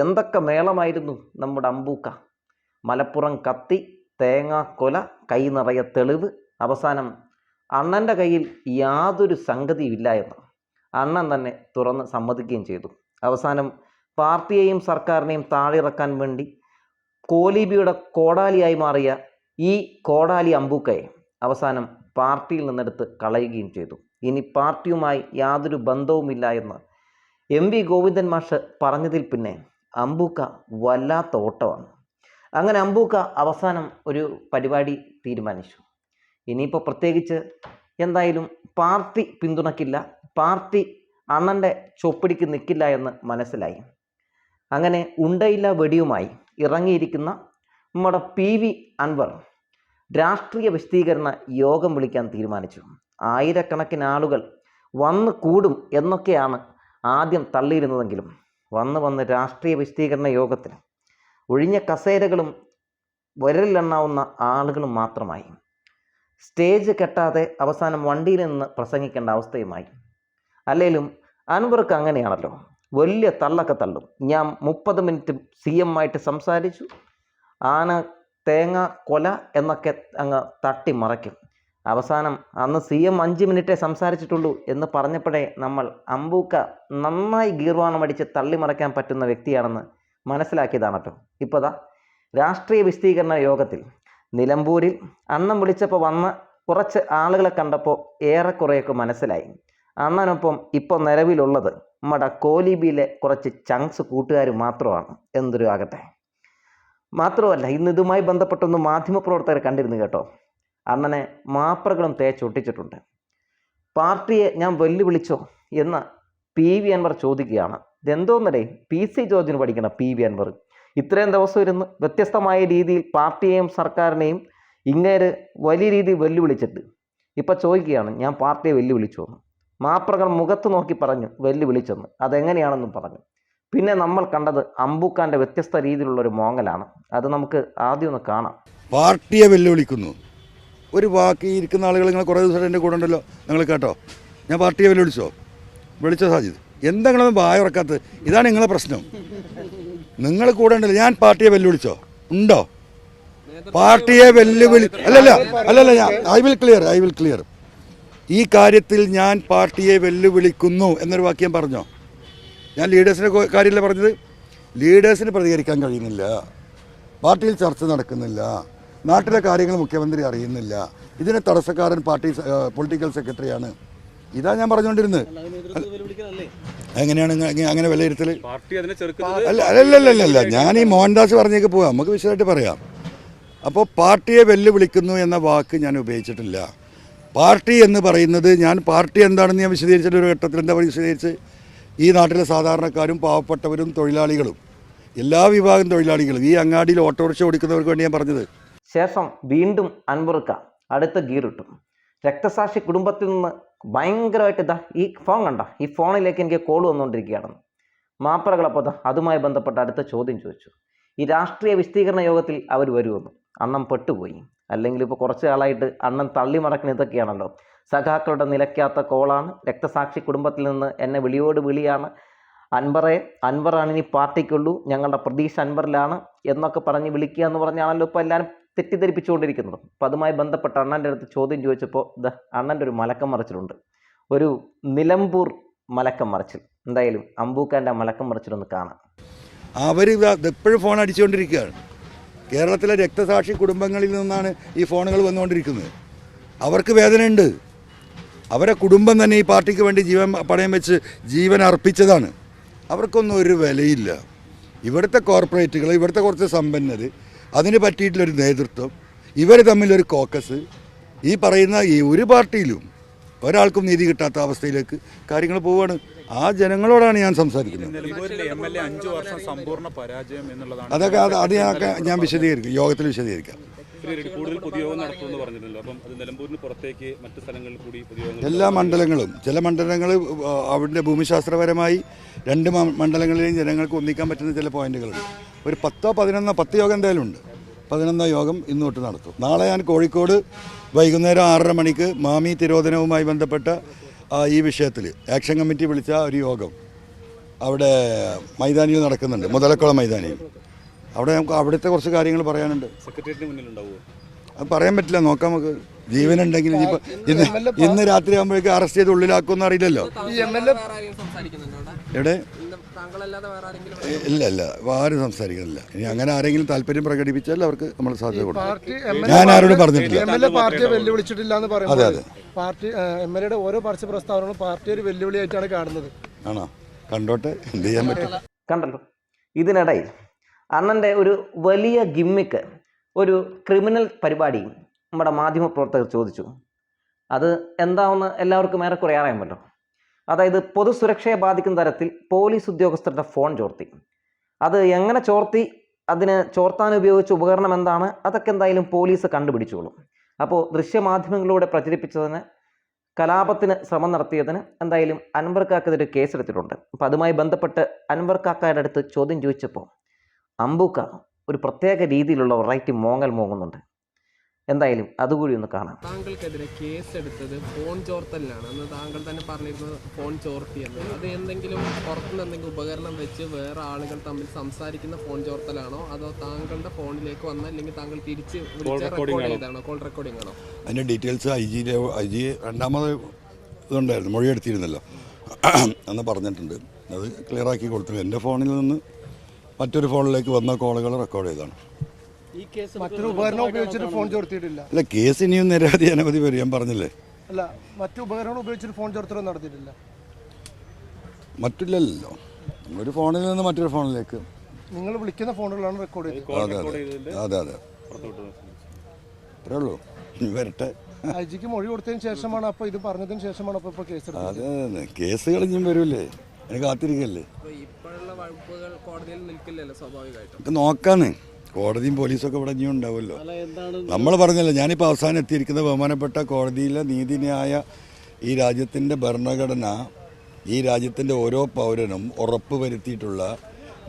എന്തൊക്കെ മേളമായിരുന്നു നമ്മുടെ അമ്പൂക്ക? മലപ്പുറം കത്തി തേങ്ങാക്കൊല കൈ നിറയെ തെളിവ്. അവസാനം അണ്ണന്റെ കയ്യിൽ യാതൊരു സംഗതിയില്ല എന്ന് അണ്ണൻ തന്നെ തുറന്ന് സമ്മതിക്കുകയും ചെയ്തു. അവസാനം പാർട്ടിയെയും സർക്കാരിനെയും താഴിറക്കാൻ വേണ്ടി കോലീബിയുടെ കോടാലിയായി മാറിയ ഈ കോടാലി അമ്പൂക്കയെ അവസാനം പാർട്ടിയിൽ നിന്നെടുത്ത് കളയുകയും ചെയ്തു. ഇനി പാർട്ടിയുമായി യാതൊരു ബന്ധവുമില്ല എന്ന് എം വി ഗോവിന്ദൻ മാഷ് പറഞ്ഞതിൽ പിന്നെ അമ്പൂക്ക വല്ലാത്ത ഓട്ടമാണ് അങ്ങനെ അമ്പൂക്ക അവസാനം ഒരു പരിപാടി തീരുമാനിച്ചു. ഇനിയിപ്പോൾ പ്രത്യേകിച്ച് എന്തായാലും പാർട്ടി പിന്തുണക്കില്ല പാർട്ടി അണ്ണന്റെ ചൊപ്പിടിക്ക് നിൽക്കില്ല എന്ന് മനസ്സിലായി. അങ്ങനെ ഉണ്ടയില്ല വെടിയുമായി ഇറങ്ങിയിരിക്കുന്ന നമ്മുടെ പി വി അൻവർ രാഷ്ട്രീയ വിശദീകരണ യോഗം വിളിക്കാൻ തീരുമാനിച്ചു. ആയിരക്കണക്കിന് ആളുകൾ വന്ന് കൂടും എന്നൊക്കെയാണ് ആദ്യം തള്ളിയിരുന്നതെങ്കിലും വന്ന് വന്ന് രാഷ്ട്രീയ വിശദീകരണ യോഗത്തിൽ ഒഴിഞ്ഞ കസേരകളും വിരലിലെണ്ണാവുന്ന ആളുകളും മാത്രമായി. സ്റ്റേജ് കെട്ടാതെ അവസാനം വണ്ടിയിൽ നിന്ന് പ്രസംഗിക്കേണ്ട അവസ്ഥയുമായി. അല്ലെങ്കിലും അൻവർക്ക് അങ്ങനെയാണല്ലോ. വലിയ തള്ളൊക്കെ തള്ളും. ഞാൻ മുപ്പത് മിനിറ്റ് സി എം ആയിട്ട് സംസാരിച്ചു. ആന തേങ്ങ കൊല എന്നൊക്കെ അങ്ങ് തട്ടി മറയ്ക്കും. അവസാനം അന്ന് സി എം അഞ്ച് മിനിറ്റേ സംസാരിച്ചിട്ടുള്ളൂ എന്ന് പറഞ്ഞപ്പോഴേ നമ്മൾ അമ്പൂക്ക നന്നായി ഗീർവാണം അടിച്ച് തള്ളി മറയ്ക്കാൻ പറ്റുന്ന വ്യക്തിയാണെന്ന് മനസ്സിലാക്കിയതാണല്ലോ. ഇപ്പോൾ ദാ രാഷ്ട്രീയ വിശദീകരണ യോഗത്തിൽ നിലമ്പൂരിൽ അണ്ണം വിളിച്ചപ്പോൾ വന്ന കുറച്ച് ആളുകളെ കണ്ടപ്പോൾ ഏറെക്കുറെയൊക്കെ മനസ്സിലായി. അണ്ണനൊപ്പം ഇപ്പോൾ നിലവിലുള്ളത് നമ്മുടെ കോലിബിയിലെ കുറച്ച് ചങ്ക്സ് കൂട്ടുകാർ മാത്രമാണ്. എന്തൊരു ആകട്ടെ. മാത്രമല്ല ഇന്ന് ഇതുമായി ബന്ധപ്പെട്ടൊന്ന് മാധ്യമപ്രവർത്തകർ കണ്ടിരുന്നു കേട്ടോ. അണ്ണനെ മാപ്രകളും തേച്ചൊട്ടിച്ചിട്ടുണ്ട് പാർട്ടിയെ ഞാൻ വെല്ലുവിളിച്ചോ എന്ന് പി വി അൻവർ ചോദിക്കുകയാണ്. ഇതെന്തോന്നടേ പി സി ജോർജിന് പഠിക്കണം പി വി അൻവർ. ഇത്രയും ദിവസം ഇരുന്ന് വ്യത്യസ്തമായ രീതിയിൽ പാർട്ടിയെയും സർക്കാരിനെയും ഇങ്ങേര് വലിയ രീതിയിൽ വെല്ലുവിളിച്ചിട്ട്. ഇപ്പം ചോദിക്കുകയാണ് ഞാൻ പാർട്ടിയെ വെല്ലുവിളിച്ചു എന്ന്. മാപ്രകൾ മുഖത്ത് നോക്കി പറഞ്ഞു വെല്ലുവിളിച്ചെന്ന്. അതെങ്ങനെയാണെന്നും പറഞ്ഞു. പിന്നെ നമ്മൾ കണ്ടത് അമ്പൂക്കാന്റെ വ്യത്യസ്ത രീതിയിലുള്ള ഒരു മോങ്ങലാണ്. അത് നമുക്ക് ആദ്യം ഒന്ന് കാണാം. പാർട്ടിയെ വെല്ലുവിളിക്കുന്നു. ഒരു വാക്ക് ഇരിക്കുന്ന ആളുകൾ നിങ്ങൾ കുറേ ദിവസമായിട്ട് എന്റെ കൂടെ ഉണ്ടല്ലോ. നിങ്ങൾ കേട്ടോ. ഞാൻ പാർട്ടിയെ വെല്ലുവിളിച്ചോ? വിളിച്ചോ സാജിത് എന്തെങ്കിലും വായ ഉറക്കാത്തത്? ഇതാണ് നിങ്ങളെ പ്രശ്നം. നിങ്ങൾ കൂടെ ഉണ്ടല്ലോ. ഞാൻ പാർട്ടിയെ വെല്ലുവിളിച്ചോ? ഉണ്ടോ? പാർട്ടിയെ വെല്ലുവിളി അല്ലല്ല അല്ലല്ല ഞാൻ I will clear I will clear. ഈ കാര്യത്തിൽ ഞാൻ പാർട്ടിയെ വെല്ലുവിളിക്കുന്നു എന്നൊരു വാക്യം പറഞ്ഞോ? ഞാൻ ലീഡേഴ്സിന്റെ കാര്യമല്ല പറഞ്ഞത്. ലീഡേഴ്സിന് പ്രതികരിക്കാൻ കഴിയുന്നില്ല. പാർട്ടിയിൽ ചർച്ച നടക്കുന്നില്ല. നാട്ടിലെ കാര്യങ്ങൾ മുഖ്യമന്ത്രി അറിയുന്നില്ല. ഇതിന് തടസ്സക്കാരൻ പാർട്ടി പൊളിറ്റിക്കൽ സെക്രട്ടറിയാണ് ഇതാ ഞാൻ പറഞ്ഞുകൊണ്ടിരുന്നത്. എങ്ങനെയാണ് അങ്ങനെ വിലയിരുത്തൽ അല്ല അല്ലല്ലല്ല ഞാൻ ഈ മോഹൻദാസ് പറഞ്ഞേക്ക് പോവാം. നമുക്ക് വിശദമായിട്ട് പറയാം. അപ്പോൾ പാർട്ടിയെ വെല്ലുവിളിക്കുന്നു എന്ന വാക്ക് ഞാൻ ഉപയോഗിച്ചിട്ടില്ല. പാർട്ടി എന്ന് പറയുന്നത് ഞാൻ പാർട്ടി എന്താണെന്ന് ഞാൻ വിശദീകരിച്ചിട്ട് ഒരു ഘട്ടത്തിൽ എന്താ വിശദീകരിച്ച്? ഈ നാട്ടിലെ സാധാരണക്കാരും പാവപ്പെട്ടവരും തൊഴിലാളികളും എല്ലാ വിഭാഗം തൊഴിലാളികളും ഈ അങ്ങാടിയിൽ ഓട്ടോറിക്ഷ ഓടിക്കുന്നവർക്ക് വേണ്ടി ഞാൻ പറഞ്ഞത്. ശേഷം വീണ്ടും അൻവറുക്ക അടുത്ത ഗീറിട്ടു രക്തസാക്ഷി കുടുംബത്തിൽ നിന്ന് ഭയങ്കരമായിട്ട് ഇതാ ഈ ഫോൺ കണ്ട? ഈ ഫോണിലേക്ക് എനിക്ക് കോൾ വന്നുകൊണ്ടിരിക്കുകയാണെന്ന് മാപ്പറകളപ്പോൾ അതുമായി ബന്ധപ്പെട്ട അടുത്ത ചോദ്യം ചോദിച്ചു. ഈ രാഷ്ട്രീയ വിശദീകരണ യോഗത്തിൽ അവർ വരുമെന്ന്. അണ്ണം പെട്ടുപോയി. അല്ലെങ്കിൽ ഇപ്പോൾ കുറച്ച് നാളായിട്ട് അണ്ണൻ തള്ളി മറക്കുന്ന ഇതൊക്കെയാണല്ലോ. സഖാക്കളുടെ നിലയ്ക്കാത്ത കോളാണ്. രക്തസാക്ഷി കുടുംബത്തിൽ നിന്ന് എന്നെ വിളിയോട് വിളിയാണ്. അൻവറെ അൻവറാണ് ഇനി പാർട്ടിക്കുള്ളൂ. ഞങ്ങളുടെ പ്രതീക്ഷ അൻവറിലാണ് എന്നൊക്കെ പറഞ്ഞ് വിളിക്കുക എന്ന് പറഞ്ഞാണല്ലോ ഇപ്പോൾ എല്ലാവരും തെറ്റിദ്ധരിപ്പിച്ചുകൊണ്ടിരിക്കുന്നത്. അപ്പോൾ അതുമായി ബന്ധപ്പെട്ട് അണ്ണന്റെ അടുത്ത് ചോദ്യം ചോദിച്ചപ്പോൾ ദ അണ്ണന്റെ ഒരു മലക്കം മറിച്ചിലുണ്ട്. ഒരു നിലമ്പൂർ മലക്കം മറിച്ചിൽ. എന്തായാലും അമ്പൂക്കാന്റെ മലക്കം മറിച്ചിലൊന്ന് കാണാം. അവർ എപ്പോഴും ഫോൺ അടിച്ചുകൊണ്ടിരിക്കുകയാണ്. കേരളത്തിലെ രക്തസാക്ഷി കുടുംബങ്ങളിൽ നിന്നാണ് ഈ ഫോണുകൾ വന്നുകൊണ്ടിരിക്കുന്നത്. അവർക്ക് വേദനയുണ്ട്. അവരെ കുടുംബം തന്നെ ഈ പാർട്ടിക്ക് വേണ്ടി ജീവൻ പണയം വെച്ച് ജീവൻ അർപ്പിച്ചതാണ്. അവർക്കൊന്നും ഒരു വിലയില്ല. ഇവിടുത്തെ കോർപ്പറേറ്റുകൾ ഇവിടുത്തെ കുറച്ച് സമ്പന്നർ അതിന് പറ്റിയിട്ടുള്ളൊരു നേതൃത്വം. ഇവർ തമ്മിലൊരു കോക്കസ്. ഈ പറയുന്ന ഈ ഒരു പാർട്ടിയിലും ഒരാൾക്കും നീതി കിട്ടാത്ത അവസ്ഥയിലേക്ക് കാര്യങ്ങൾ പോവുകയാണ് ആ ജനങ്ങളോടാണ് ഞാൻ സംസാരിക്കുന്നത്. അതൊക്കെ അത് അത് ഞാൻ ഞാൻ വിശദീകരിക്കും. യോഗത്തിൽ വിശദീകരിക്കാം. എല്ലാ മണ്ഡലങ്ങളും ചില മണ്ഡലങ്ങൾ അവിടുത്തെ ഭൂമിശാസ്ത്രപരമായി രണ്ട് മണ്ഡലങ്ങളിലെയും ജനങ്ങൾക്ക് ഒന്നിക്കാൻ പറ്റുന്ന ചില പോയിന്റുകളുണ്ട്. ഒരു പത്തോ പതിനൊന്നോ പത്ത് യോഗം എന്തായാലും ഉണ്ട്. പതിനൊന്നോ യോഗം ഇന്ന് തൊട്ട് നടത്തും. നാളെ ഞാൻ കോഴിക്കോട് വൈകുന്നേരം ആറര മണിക്ക് മാമി തിരോധനവുമായി ബന്ധപ്പെട്ട ഈ വിഷയത്തിൽ ആക്ഷൻ കമ്മിറ്റി വിളിച്ച ഒരു യോഗം അവിടെ മൈതാനിയിൽ നടക്കുന്നുണ്ട്. മുതലക്കുളം മൈതാനിയിൽ. അവിടെ നമുക്ക് അവിടുത്തെ കുറച്ച് കാര്യങ്ങൾ പറയാനുണ്ട്. സെക്രട്ടേറിയറ്റിന് മുന്നിൽ ഉണ്ടാവുമോ അത് പറയാൻ പറ്റില്ല. നോക്കാം നമുക്ക്. ജീവനുണ്ടെങ്കിൽ ഇനിയിപ്പോൾ ഇന്ന് ഇന്ന് രാത്രി ആകുമ്പോഴേക്കും അറസ്റ്റ് ചെയ്ത് ഉള്ളിലാക്കുമെന്ന് അറിയില്ലല്ലോ. ഈ എം എൽ എ സംസാരിക്കുന്നുണ്ടോ അവിടെ? എവിടെ? ഇല്ല ഇല്ല. ആരും സംസാരിക്കുന്നില്ല. ഇനി അങ്ങനെ ആരെങ്കിലും താല്പര്യം പ്രകടിപ്പിച്ചാൽ അവർക്ക് നമ്മൾ സാധ്യത കൊടുക്കും ഞാൻ ആരോടും പറഞ്ഞിട്ടില്ല. പാർട്ടിയെ വെല്ലുവിളിച്ചിട്ടില്ല എന്ന് അതെ, അതെ. പാർട്ടി എം എൽ എയുടെ ഓരോ പരസ്യ പ്രസ്താവനകളും പാർട്ടി ഒരു വെല്ലുവിളിയായിട്ടാണ് കാണുന്നത്. ആണോ? കണ്ടോട്ടെ. എന്ത് ചെയ്യാൻ പറ്റും? കണ്ടല്ലോ. ഇതിനിടയിൽ അണ്ണന്റെ ഒരു വലിയ ഗിമ്മിക്ക് ഒരു ക്രിമിനൽ പരിപാടി നമ്മുടെ മാധ്യമപ്രവർത്തകർ ചോദിച്ചു. അത് എന്താണെന്ന് എല്ലാവർക്കും ഏറെക്കുറെ അറിയാമല്ലോ. അതായത് പൊതുസുരക്ഷയെ ബാധിക്കുന്ന തരത്തിൽ പോലീസ് ഉദ്യോഗസ്ഥരുടെ ഫോൺ ചോർത്തി. അത് എങ്ങനെ ചോർത്തി അതിന് ചോർത്താൻ ഉപയോഗിച്ച ഉപകരണം എന്താണ് അതൊക്കെ എന്തായാലും പോലീസ് കണ്ടുപിടിച്ചോളും. അപ്പോൾ ദൃശ്യമാധ്യമങ്ങളിലൂടെ പ്രചരിപ്പിച്ചതിന് കലാപത്തിന് ശ്രമം നടത്തിയതിന് എന്തായാലും അൻവർ കാക്കെതിരെ കേസെടുത്തിട്ടുണ്ട്. അപ്പോൾ അതുമായി ബന്ധപ്പെട്ട് അൻവർ കാക്കയുടെ അടുത്ത് ചോദ്യം ചോദിച്ചപ്പോൾ അമ്പൂക്ക ഒരു പ്രത്യേക രീതിയിലുള്ള വെറൈറ്റി മോങ്ങൽ മോങ്ങുന്നുണ്ട്. എന്തായാലും അതുകൂടി ഒന്ന് കാണാം. താങ്കൾക്കെതിരെ കേസ് എടുത്തത് ഫോൺ ചോർത്തലിനാണ്. അന്ന് താങ്കൾ തന്നെ പറഞ്ഞിരുന്നത് ഫോൺ ചോർത്തിയെന്ന് അത് എന്തെങ്കിലും പുറത്തുനിന്ന് എന്തെങ്കിലും ഉപകരണം വെച്ച് വേറെ ആളുകൾ തമ്മിൽ സംസാരിക്കുന്ന ഫോൺ ചോർത്തലാണോ? അതോ താങ്കളുടെ ഫോണിലേക്ക് വന്ന അല്ലെങ്കിൽ താങ്കൾ തിരിച്ച് റെക്കോർഡ് ചെയ്താണോ കോൾ റെക്കോർഡിംഗ് ആണോ? അതിന്റെ details I G I G രണ്ടാമത് ഇതുണ്ടായിരുന്നു മൊഴിയെടുത്തിരുന്നല്ലോ എന്ന് പറഞ്ഞിട്ടുണ്ട്. അത് ക്ലിയർ ആക്കി കൊടുത്തു എന്റെ ഫോണിൽ നിന്ന് മറ്റൊരു ഫോണിലേക്ക് വന്ന കോളുകൾ റെക്കോർഡ് ചെയ്താണ് മറ്റൊരു ഉപകരണം ഉപയോഗിച്ചിട്ട് ഫോൺ ചോർത്തിയിട്ടില്ല. അല്ല കേസ് ഇനിയും നിരവധി അനവധി പേര് ഞാൻ പറഞ്ഞില്ലേ? അല്ല മറ്റു ഉപകരണങ്ങൾ ഉപയോഗിച്ചിട്ട് ഫോൺ ചോർത്തലും നടത്തിയിട്ടില്ല. മറ്റില്ലല്ലോ. ഒരു ഫോണിൽ നിന്ന് മറ്റൊരു ഫോണിലേക്ക്. നിങ്ങൾ വിളിക്കുന്ന ഫോണുകളാണ് റെക്കോർഡ് ചെയ്തത്. അതെ അതെ. അതെ അതെ. അത്രേ ഉള്ളൂ. വരട്ടെ. അജിക്ക് മൊഴി കൊടുത്തതിന് ശേഷമാണ് അപ്പോൾ ഇത് പറഞ്ഞതിന് ശേഷമാണ് അപ്പോൾ ഇപ്പോൾ കേസ് അതെ കേസ് ഇനിയും വരൂലേ? എനിക്ക് കാത്തിരിക്കല്ലേ? നോക്കാന്ന്. കോടതിയും പോലീസൊക്കെ ഇവിടെ ഇനിയും ഉണ്ടാവുമല്ലോ. നമ്മൾ പറഞ്ഞല്ലോ ഞാനിപ്പോൾ അവസാനം എത്തിയിരിക്കുന്ന ബഹുമാനപ്പെട്ട കോടതിയിലെ നീതിന്യായ ഈ രാജ്യത്തിന്റെ ഭരണഘടന ഈ രാജ്യത്തിന്റെ ഓരോ പൗരനും ഉറപ്പ് വരുത്തിയിട്ടുള്ള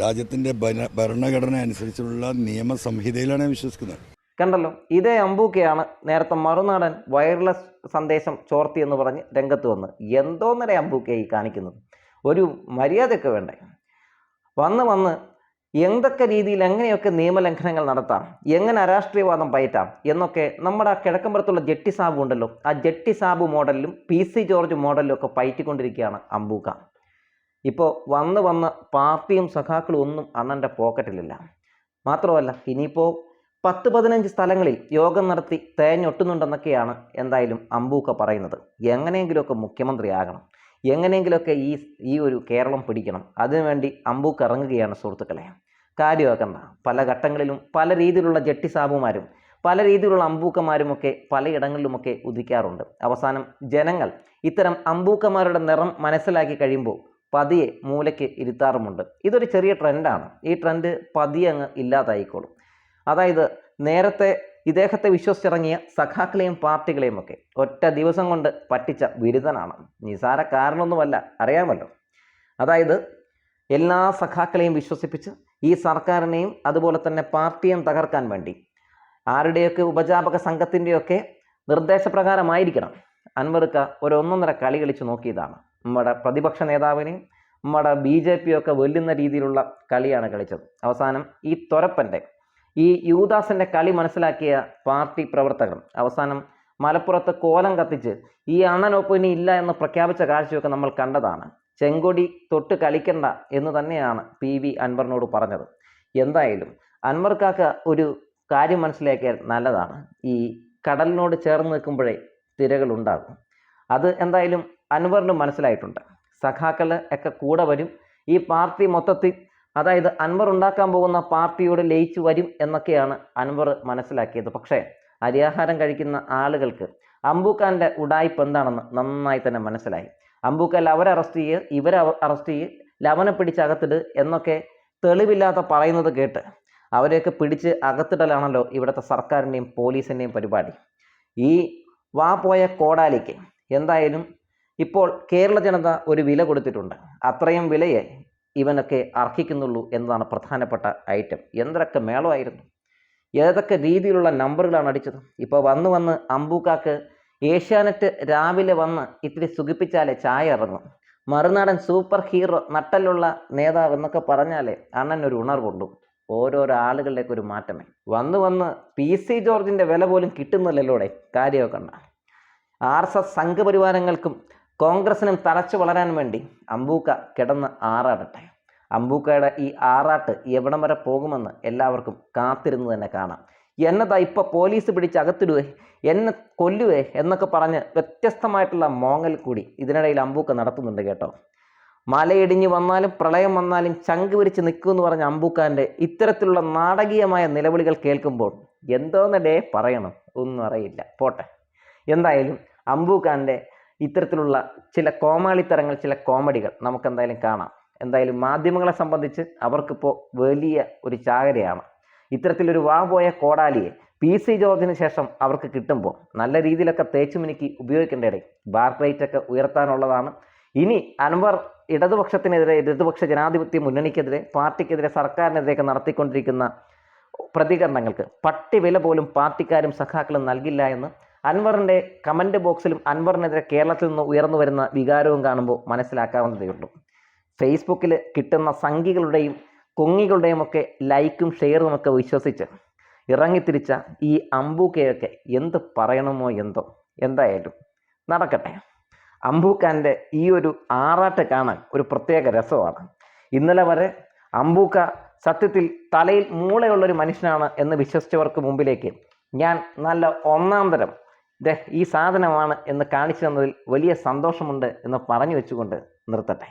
രാജ്യത്തിന്റെ ഭരണഘടന അനുസരിച്ചുള്ള നിയമസംഹിതയിലാണ് ഞാൻ വിശ്വസിക്കുന്നത്. കണ്ടല്ലോ ഇതേ അമ്പൂക്കയാണ് നേരത്തെ മറുനാടൻ വയർലെസ് സന്ദേശം ചോർത്തി എന്ന് പറഞ്ഞ് രംഗത്ത് വന്ന് എന്തോന്നര അമ്പൂക്കയായി കാണിക്കുന്നത്. ഒരു മര്യാദയൊക്കെ വേണ്ടേ? വന്ന് വന്ന് എന്തൊക്കെ രീതിയിൽ എങ്ങനെയൊക്കെ നിയമലംഘനങ്ങൾ നടത്താം? എങ്ങനെ അരാഷ്ട്രീയവാദം പയറ്റാം? എന്നൊക്കെ നമ്മുടെ ആ കിഴക്കമ്പുറത്തുള്ള ജെട്ടി സാബു ഉണ്ടല്ലോ. ആ ജെട്ടി സാബു മോഡലിലും പി സി ജോർജ് മോഡലിലും ഒക്കെ പയറ്റിക്കൊണ്ടിരിക്കുകയാണ് അമ്പൂക്ക. ഇപ്പോൾ വന്ന് വന്ന് പാർട്ടിയും സഖാക്കളും ഒന്നും അണ്ണന്റെ പോക്കറ്റിലില്ല. മാത്രമല്ല ഇനിയിപ്പോൾ പത്ത് പതിനഞ്ച് സ്ഥലങ്ങളിൽ യോഗം നടത്തി തേഞ്ഞൊട്ടുന്നുണ്ടെന്നൊക്കെയാണ് എന്തായാലും അമ്പൂക്ക പറയുന്നത്. എങ്ങനെയെങ്കിലുമൊക്കെ മുഖ്യമന്ത്രിയാകണം. എങ്ങനെയെങ്കിലുമൊക്കെ ഈ ഈ ഒരു കേരളം പിടിക്കണം. അതിനുവേണ്ടി അമ്പൂക്ക് ഇറങ്ങുകയാണ് സുഹൃത്തുക്കളെ. കാര്യമാക്കണ്ട. പല ഘട്ടങ്ങളിലും പല രീതിയിലുള്ള ജട്ടി സാബുമാരും പല രീതിയിലുള്ള അമ്പൂക്കന്മാരുമൊക്കെ പലയിടങ്ങളിലുമൊക്കെ ഉദിക്കാറുണ്ട്. അവസാനം ജനങ്ങൾ ഇത്തരം അമ്പൂക്കന്മാരുടെ നിറം മനസ്സിലാക്കി കഴിയുമ്പോൾ പതിയെ മൂലയ്ക്ക് ഇരുത്താറുമുണ്ട്. ഇതൊരു ചെറിയ ട്രെൻഡാണ്. ഈ ട്രെൻഡ് പതിയെ അങ്ങ് ഇല്ലാതായിക്കോളും. അതായത് നേരത്തെ ഇദ്ദേഹത്തെ വിശ്വസിച്ചിറങ്ങിയ സഖാക്കളെയും പാർട്ടികളെയും ഒക്കെ ഒറ്റ ദിവസം കൊണ്ട് പറ്റിച്ച ബിരുദനാണ്. നിസാര കാരണമൊന്നുമല്ല അറിയാമല്ലോ. അതായത് എല്ലാ സഖാക്കളെയും വിശ്വസിപ്പിച്ച് ഈ സർക്കാരിനെയും അതുപോലെ തന്നെ പാർട്ടിയും തകർക്കാൻ വേണ്ടി ആരുടെയൊക്കെ ഉപജാപക സംഘത്തിന്റെയൊക്കെ നിർദ്ദേശപ്രകാരമായിരിക്കണം. അൻവർക്ക ഒരു ഒന്നൊന്നര കളി കളിച്ച് നോക്കിയതാണ്. നമ്മുടെ പ്രതിപക്ഷ നേതാവിനെയും നമ്മുടെ ബി ജെ പിയൊക്കെ വെല്ലുന്ന രീതിയിലുള്ള കളിയാണ് കളിച്ചത്. അവസാനം ഈ തൊരപ്പന്റെ ഈ യൂദാസിന്റെ കളി മനസ്സിലാക്കിയ പാർട്ടി പ്രവർത്തകർ അവസാനം മലപ്പുറത്ത് കോലം കത്തിച്ച് ഈ അണ്ണനൊപ്പം ഇനി ഇല്ല എന്ന് പ്രഖ്യാപിച്ച കാഴ്ചയൊക്കെ നമ്മൾ കണ്ടതാണ്. ചെങ്കൊടി തൊട്ട് കളിക്കണ്ട എന്ന് തന്നെയാണ് പി വി അൻവറിനോട് പറഞ്ഞത്. എന്തായാലും അൻവർ കാക്ക ഒരു കാര്യം മനസ്സിലാക്കിയാൽ നല്ലതാണ്. ഈ കടലിനോട് ചേർന്ന് നിൽക്കുമ്പോഴേ തിരകൾ ഉണ്ടാകും. അത് എന്തായാലും അൻവറിന് മനസ്സിലായിട്ടുണ്ട്. സഖാക്കൾ ഒക്കെ കൂടെ വരും. ഈ പാർട്ടി മൊത്തത്തിൽ അതായത് അൻവർ ഉണ്ടാക്കാൻ പോകുന്ന പാർട്ടിയോട് ലയിച്ചു വരും എന്നൊക്കെയാണ് അൻവർ മനസ്സിലാക്കിയത്. പക്ഷേ അരിയാഹാരം കഴിക്കുന്ന ആളുകൾക്ക് അമ്പൂക്കാന്റെ ഉടായ്പ് എന്താണെന്ന് നന്നായി തന്നെ മനസ്സിലായി. അമ്പൂക്കൽ അവരെ അറസ്റ്റ് ചെയ്യുക ഇവരെ അറസ്റ്റ് ചെയ്യുക ലവനെ പിടിച്ച് അകത്തിട് എന്നൊക്കെ തെളിവില്ലാത്ത പറയുന്നത് കേട്ട് അവരെയൊക്കെ പിടിച്ച് അകത്തിടലാണല്ലോ ഇവിടുത്തെ സർക്കാരിന്റെയും പോലീസിന്റെയും പരിപാടി. ഈ വാ പോയ കോടാലിക്ക് എന്തായാലും ഇപ്പോൾ കേരള ജനത ഒരു വില കൊടുത്തിട്ടുണ്ട്. അത്രയും വിലയെ ഇവനൊക്കെ അർഹിക്കുന്നുള്ളൂ എന്നതാണ് പ്രധാനപ്പെട്ട ഐറ്റം. എന്തൊക്കെ മേളമായിരുന്നു? ഏതൊക്കെ രീതിയിലുള്ള നമ്പറുകളാണ് അടിച്ചത്? ഇപ്പോൾ വന്ന് വന്ന് അമ്പൂക്കാക്ക് ഏഷ്യാനെറ്റ് രാവിലെ വന്ന് ഇത്തിരി സുഖിപ്പിച്ചാലേ ചായ ഇറങ്ങും. മറുനാടൻ സൂപ്പർ ഹീറോ നട്ടലുള്ള നേതാവ് എന്നൊക്കെ പറഞ്ഞാലേ അണ്ണൻ ഒരു ഉണർവുണ്ട്. ഓരോരോ ആളുകളിലേക്ക് ഒരു മാറ്റമേ. വന്ന് വന്ന് പി സി ജോർജിന്റെ വില പോലും കിട്ടുന്നില്ലല്ലോടെ? കാര്യമൊക്കെ കണ്ട ആർ എസ് എസ് സംഘപരിവാരങ്ങൾക്കും കോൺഗ്രസിനും തറച്ചു വളരാൻ വേണ്ടി അംബൂക്ക കിടന്ന് ആറാടട്ടെ. അംബൂക്കയുടെ ഈ ആറാട്ട് എവിടം വരെ പോകുമെന്ന് എല്ലാവർക്കും കാത്തിരുന്ന് തന്നെ കാണാം. എന്നതാ ഇപ്പോൾ പോലീസ് പിടിച്ച് അകത്തിടുവേ എന്നെ കൊല്ലുവേ എന്നൊക്കെ പറഞ്ഞ് വ്യത്യസ്തമായിട്ടുള്ള മോങ്ങൽ കൂടി ഇതിനിടയിൽ അമ്പൂക്ക നടത്തുന്നുണ്ട് കേട്ടോ. മലയിടിഞ്ഞ് വന്നാലും പ്രളയം വന്നാലും ചങ്ക് വിരിച്ച് നിൽക്കുമെന്ന് പറഞ്ഞ അമ്പൂക്കാന്റെ ഇത്തരത്തിലുള്ള നാടകീയമായ നിലവിളികൾ കേൾക്കുമ്പോൾ എന്തോന്നടേ പറയണം? ഒന്നും അറിയില്ല. പോട്ടെ. എന്തായാലും അമ്പൂക്കാന്റെ ഇത്തരത്തിലുള്ള ചില കോമാളിത്തരങ്ങൾ ചില കോമഡികൾ നമുക്ക് എന്തായാലും കാണാം. എന്തായാലും മാധ്യമങ്ങളെ സംബന്ധിച്ച് അവർക്കിപ്പോൾ വലിയ ഒരു ചാകരയാണ്. ഇത്തരത്തിലൊരു വാ പോയ കോടാലിയെ പി സി ജോർജിന് ശേഷം അവർക്ക് കിട്ടുമ്പോൾ നല്ല രീതിയിലൊക്കെ തേച്ചു മിനുക്കി ഉപയോഗിക്കേണ്ടേ ബാർ റേറ്റ് ഒക്കെ ഉയർത്താനുള്ളതാണ്. ഇനി അൻവർ ഇടതുപക്ഷത്തിനെതിരെ ഇടതുപക്ഷ ജനാധിപത്യ മുന്നണിക്കെതിരെ പാർട്ടിക്കെതിരെ സർക്കാരിനെതിരെയൊക്കെ നടത്തിക്കൊണ്ടിരിക്കുന്ന പ്രതികരണങ്ങൾക്ക് പട്ടി വില പോലും പാർട്ടിക്കാരും സഖാക്കളും നൽകില്ല എന്ന് അൻവറിന്റെ കമന്റ് ബോക്സിലും അൻവറിനെതിരെ കേരളത്തിൽ നിന്ന് ഉയർന്നു വരുന്ന വികാരവും കാണുമ്പോൾ മനസ്സിലാക്കാവുന്നതേയുള്ളൂ ഫേസ്ബുക്കിൽ കിട്ടുന്ന സംഖ്യകളുടെയും കൊങ്ങികളുടെയും ഒക്കെ ലൈക്കും ഷെയറും ഒക്കെ വിശ്വസിച്ച് ഇറങ്ങിത്തിരിച്ച ഈ അമ്പൂക്കയൊക്കെ എന്ത് പറയണമോ എന്തോ. എന്തായാലും നടക്കട്ടെ. അമ്പൂക്കാന്റെ ഈ ഒരു ആറാട്ട് കാണാൻ ഒരു പ്രത്യേക രസമാണ്. ഇന്നലെ വരെ അമ്പൂക്ക സത്യത്തിൽ തലയിൽ മൂളയുള്ളൊരു മനുഷ്യനാണ് എന്ന് വിശ്വസിച്ചവർക്ക് മുമ്പിലേക്ക് ഞാൻ നല്ല ഒന്നാം തരം ദേ ഈ സാധനമാണ് എന്ന് കാണിച്ചു തന്നതിൽ വലിയ സന്തോഷമുണ്ട് എന്ന് പറഞ്ഞു വെച്ചുകൊണ്ട് നിർത്തട്ടെ.